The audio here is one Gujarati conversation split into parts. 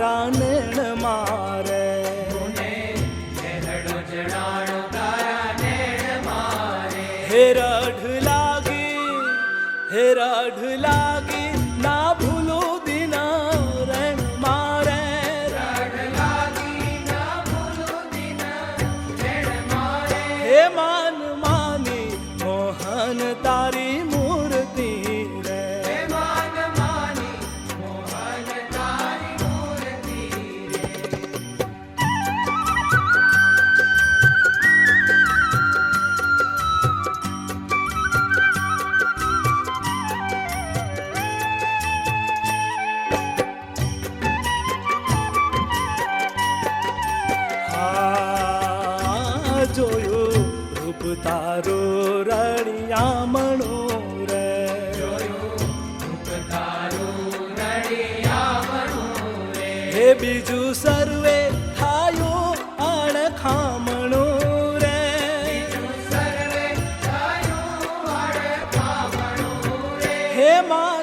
તારા નેણ મારે. હે રઢ લાગી, હે રઢ લાગી, ના ભૂલો દિના રેણ મારે. હે તારી જોયું રૂપ તારો રણિયા મણો રે. હે બીજું સર્વે થાયું અણખામણો રે. હે મા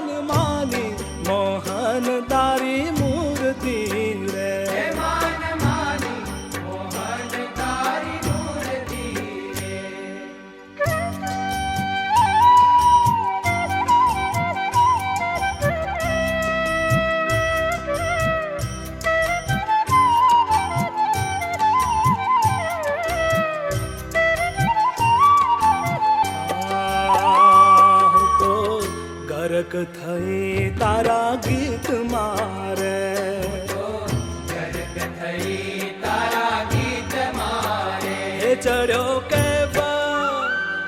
ઝલક થઈ તારા ગીત મારે હે ચડ્યો કે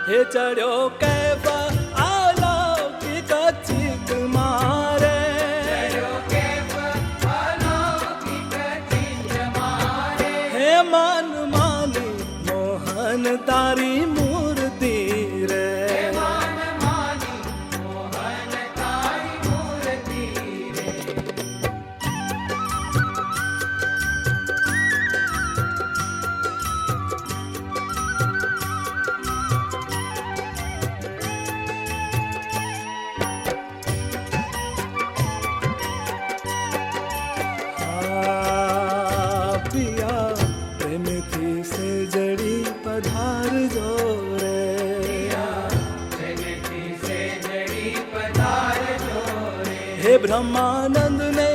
હે ચડ્યો કે હે બ્રહ્માનંદ ને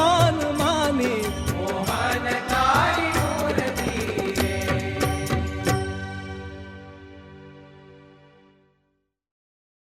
मान माने मोहन तारी